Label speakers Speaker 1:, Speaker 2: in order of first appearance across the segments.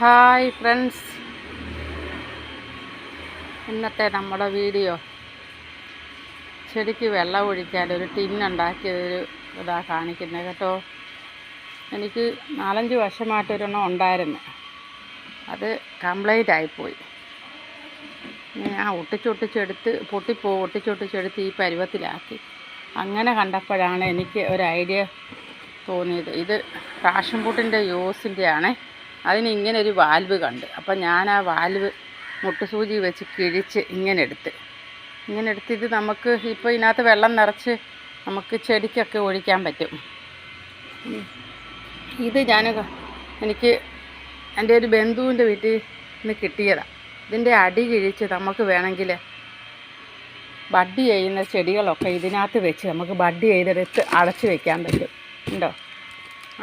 Speaker 1: Hi friends. ഇന്നത്തെ നമ്മുടെ video. ചെടിക്ക് വെള്ളം ഒഴിക്കാൻ ഒരു ടിന്നുണ്ടാക്കിയതൊരു ഇതാ കാണിക്കുന്നത് കേട്ടോ. എനിക്ക് നാലഞ്ച് വർഷമായിട്ടൊരെണ്ണം ഉണ്ടായിരുന്നു. അത് കംപ്ലൈന്റ് ആയിപ്പോയി. ഞാൻ ഒട്ടിച്ചൊട്ടിച്ചെടുത്ത് പൊട്ടിപ്പോ ഒട്ടിച്ചൊട്ടിച്ചെടുത്ത് ഈ പരുവത്തിലാക്കി. അങ്ങനെ കണ്ടപ്പോഴാണ് എനിക്ക് ഒരു ഐഡിയ തോന്നിയത്. ഇത് പാഷൻ യൂസിന്റെയാണേ. അതിന് ഇങ്ങനെ ഒരു വാൽവ് കണ്ട്. അപ്പം ഞാൻ ആ വാൽവ് മുട്ടുസൂചി വെച്ച് കിഴിച്ച് ഇങ്ങനെ എടുത്ത്. ഇങ്ങനെ എടുത്ത് ഇത് നമുക്ക് ഇപ്പോൾ ഇതിനകത്ത് വെള്ളം നിറച്ച് നമുക്ക് ചെടിക്കൊക്കെ ഒഴിക്കാൻ പറ്റും. ഇത് ഞാൻ എനിക്ക് എന്റെ ഒരു ബന്ധുവിന്റെ വീട്ടിൽ നിന്ന് കിട്ടിയതാണ് ഇതിന്റെ അടി കിഴിച്ച് നമുക്ക് വേണമെങ്കിൽ ബഡ് ചെയ്യുന്ന ചെടികളൊക്കെ ഇതിനകത്ത് വെച്ച് നമുക്ക് ബഡ് ചെയ്തെടുത്ത് അടച്ച് വെക്കാൻ പറ്റും. ഉണ്ടോ?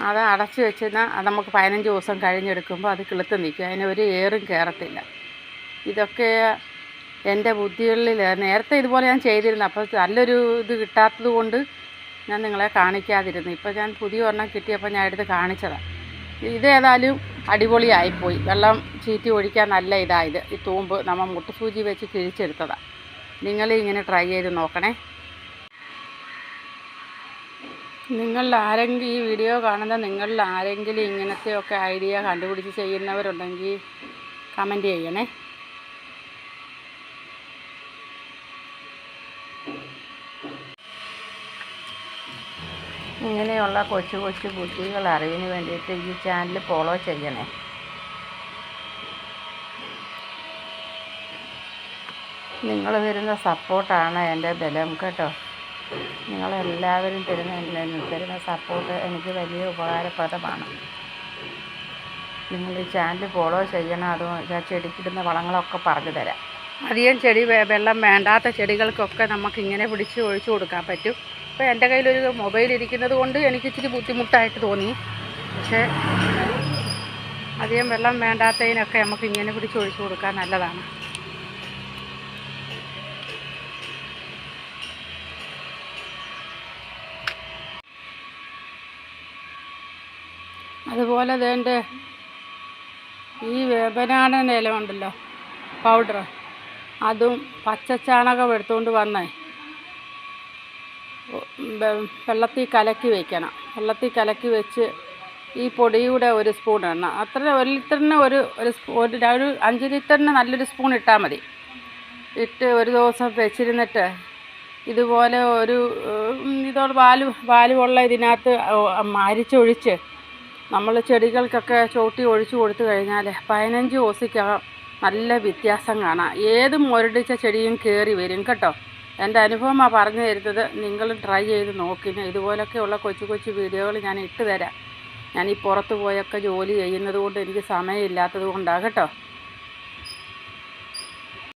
Speaker 1: അത് അടച്ച് വെച്ചാൽ അത് നമുക്ക് പതിനഞ്ച് ദിവസം കഴിഞ്ഞെടുക്കുമ്പോൾ അത് കിളുത്ത് നിൽക്കും. അതിന് ഒരു ഏറും കയറത്തില്ല. ഇതൊക്കെ എന്റെ ബുദ്ധികളിൽ നേരത്തെ ഇതുപോലെ ഞാൻ ചെയ്തിരുന്നു. അപ്പോൾ നല്ലൊരു ഇത് കിട്ടാത്തത് കൊണ്ട് ഞാൻ നിങ്ങളെ കാണിക്കാതിരുന്നു. ഇപ്പോൾ ഞാൻ പുതിയ ഒരെണ്ണം കിട്ടിയപ്പോൾ ഞാൻ എടുത്ത് കാണിച്ചതാണ് ഇതേതായാലും അടിപൊളിയായിപ്പോയി. വെള്ളം ചീറ്റി ഒഴിക്കാൻ നല്ല ഇതായത് ഈ തൂമ്പ് നമ്മൾ മുട്ടുസൂചി വെച്ച് കിഴിച്ചെടുത്തതാണ് നിങ്ങൾ ഇങ്ങനെ ട്രൈ ചെയ്ത് നോക്കണേ. നിങ്ങളിൽ ആരെങ്കിലും ഈ വീഡിയോ കാണുന്ന നിങ്ങളിൽ ആരെങ്കിലും ഇങ്ങനത്തെയൊക്കെ ഐഡിയ കണ്ടുപിടിച്ച് ചെയ്യുന്നവരുണ്ടെങ്കിൽ കമന്റ് ചെയ്യണേ. ഇങ്ങനെയുള്ള കൊച്ചു കൊച്ചു കുട്ടികൾ അറിവിന് വേണ്ടിയിട്ട് ഈ ചാനൽ ഫോളോ ചെയ്യണേ. നിങ്ങൾ തരുന്ന സപ്പോർട്ടാണ് എന്റെ ബലം കേട്ടോ. നിങ്ങളെല്ലാവരും തരുന്ന തരുന്ന സപ്പോർട്ട് എനിക്ക് വലിയ ഉപകാരപ്രദമാണ്. നിങ്ങൾ ഈ ചാനൽ ഫോളോ ചെയ്യണം അത് ചെടിക്കിടുന്ന വളങ്ങളൊക്കെ പറഞ്ഞു തരാം. അധികം ചെടി വെള്ളം വേണ്ടാത്ത ചെടികൾക്കൊക്കെ നമുക്ക് ഇങ്ങനെ പിടിച്ച് ഒഴിച്ചു കൊടുക്കാൻ പറ്റും. ഇപ്പോൾ എന്റെ കയ്യിലൊരു മൊബൈൽ ഇരിക്കുന്നത് കൊണ്ട് എനിക്ക് ഇച്ചിരി ബുദ്ധിമുട്ടായിട്ട് തോന്നി. പക്ഷേ അധികം വെള്ളം വേണ്ടാത്തതിനൊക്കെ നമുക്ക് ഇങ്ങനെ പിടിച്ച് ഒഴിച്ചു കൊടുക്കാൻ നല്ലതാണ്. അതുപോലെ അതേന്റെ ഈ വേപനാടൻ ഇല ഉണ്ടല്ലോ പൗഡർ അതും പച്ചച്ചാണകം എടുത്തുകൊണ്ട് വന്നേ. വെള്ളത്തിൽ കലക്കി വയ്ക്കണം വെള്ളത്തിൽ കലക്കി വെച്ച് ഈ പൊടിയുടെ ഒരു സ്പൂൺ എണ്ണ അത്ര ഒരു ലിറ്ററിന് ഒരു ഒരു ഒരു അഞ്ച് ലിറ്ററിന് നല്ലൊരു സ്പൂൺ ഇട്ടാൽ മതി. ഇട്ട് ഒരു ദിവസം വെച്ചിരുന്നിട്ട് ഇതുപോലെ ഒരു ഇതോട് വാൽ വാലുവുള്ള ഇതിനകത്ത് അരിച്ചൊഴിച്ച് നമ്മൾ ചെടികൾക്കൊക്കെ ചോട്ടി ഒഴിച്ചു കൊടുത്തു കഴിഞ്ഞാൽ പതിനഞ്ച് ഓസിക്കകം നല്ല വ്യത്യാസം കാണാം. ഏത് മുരടിച്ച ചെടിയും കയറി വരും കേട്ടോ. എന്റെ അനുഭവമാണ് പറഞ്ഞു തരുന്നത് നിങ്ങൾ ട്രൈ ചെയ്ത് നോക്കിന് ഇതുപോലൊക്കെയുള്ള കൊച്ചു കൊച്ചു വീഡിയോകൾ ഞാൻ ഇട്ട് തരാം. ഞാൻ ഈ പുറത്ത് പോയൊക്കെ ജോലി ചെയ്യുന്നത് കൊണ്ട് എനിക്ക് സമയമില്ലാത്തത് കൊണ്ടാണ് കേട്ടോ.